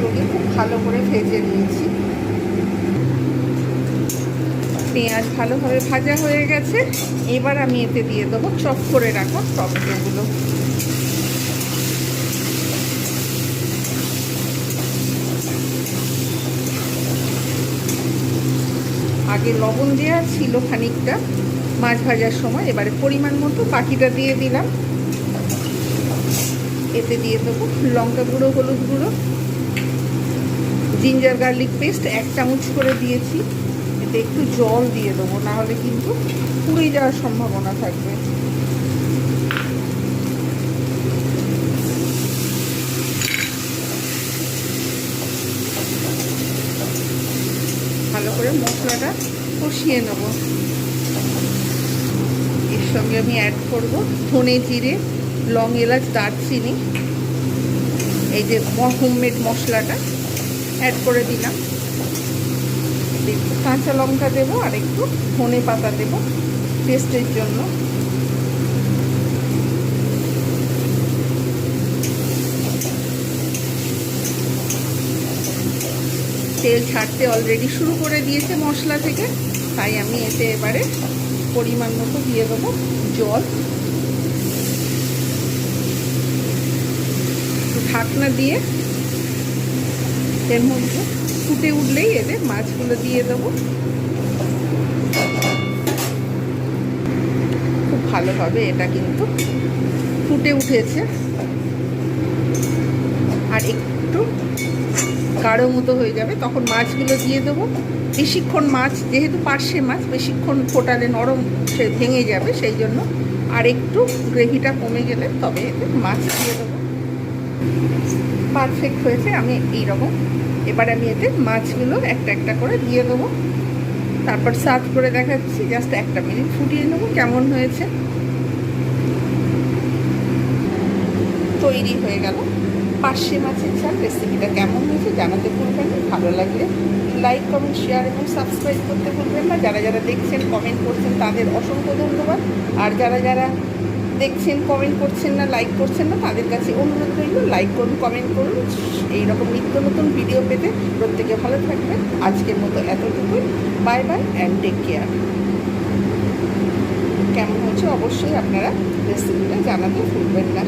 আলুগুলোকে খুব ভালো করে ভেজে নিয়েছি। পেঁয়াজ ভালোভাবে ভাজা হয়ে গেছে। এবার আমি এতে দিয়ে দেবো চপ করে রাখা টমেটোগুলো। আগে লবণ দেওয়া ছিল খানিকটা, মাছ ভাজার সময়। এবারে পরিমাণ মতো পাখিটা দিয়ে দিলাম। এতে দিয়ে দেবো লঙ্কা গুঁড়ো, হলুদ গুঁড়ো। জিঞ্জার গার্লিক পেস্ট এক চামচ করে দিয়েছি। এতে একটু জল দিয়ে দেবো, নাহলে কিন্তু পুড়ে যাওয়ার সম্ভাবনা থাকবে। ভালো করে মশলাটা কষিয়ে নেব। এর সঙ্গে আমি অ্যাড করব ধনে জিরে, লং এলাচ, দারচিনি। এই যে হোমমেড মশলাটা। অ্যাড করে দিলাম। কাঁচা লঙ্কা দেবো আর একটু ধনে পাতা দেবো টেস্টের জন্য। তেল ছাড়তে অলরেডি শুরু করে দিয়েছে মশলা থেকে, তাই আমি এতে এবারে পরিমাণ মতো দিয়ে দেবো জল। ঢাকনা দিয়ে এর মধ্যে ফুটে উঠলেই এতে মাছগুলো দিয়ে দেবো। খুব ভালোভাবে এটা কিন্তু। ফুটে উঠেছে। আর একটু গাঢ় মতো হয়ে যাবে, তখন মাছগুলো দিয়ে দেবো। বেশিক্ষণ মাছ, যেহেতু পার্শে মাছ, বেশিক্ষণ ফোটালে নরম সে ভেঙে যাবে সেই জন্য। আর একটু গ্রেভিটা কমে গেলে তবে এতে মাছ দিয়ে দেবো। পারফেক্ট হয়েছে, আমি এই রকম এবার আমি এতে মাছগুলো একটা একটা করে দিয়ে দেবো। তারপর সার্ভ করে দেখাচ্ছি জাস্ট একটা মিনিট ফুটিয়ে নেব, কেমন হয়েছে। তৈরি হয়ে গেল। পার্শে মাছের ঝাল রেসিপিটা কেমন হয়েছে জানাতে ভুলবেন না। ভালো লাগলে লাইক কমেন্ট শেয়ার এবং সাবস্ক্রাইব করতে ভুলবেন না। যারা যারা দেখছেন কমেন্ট করছেন, তাদের অসংখ্য ধন্যবাদ। আর যারা যারা দেখছেন কমেন্ট করছেন না লাইক করছেন না, তাদের কাছে অনুরোধ রইল লাইক করুন কমেন্ট করুন। এইরকম নিত্য নতুন ভিডিও পেতে প্রত্যেকে ভালো থাকবেন। আজকের মতো এতটুকুই। Bye bye and take care কেমন হয়েছে অবশ্যই আপনারা রেসিপিটা জানাতে ভুলবেন না।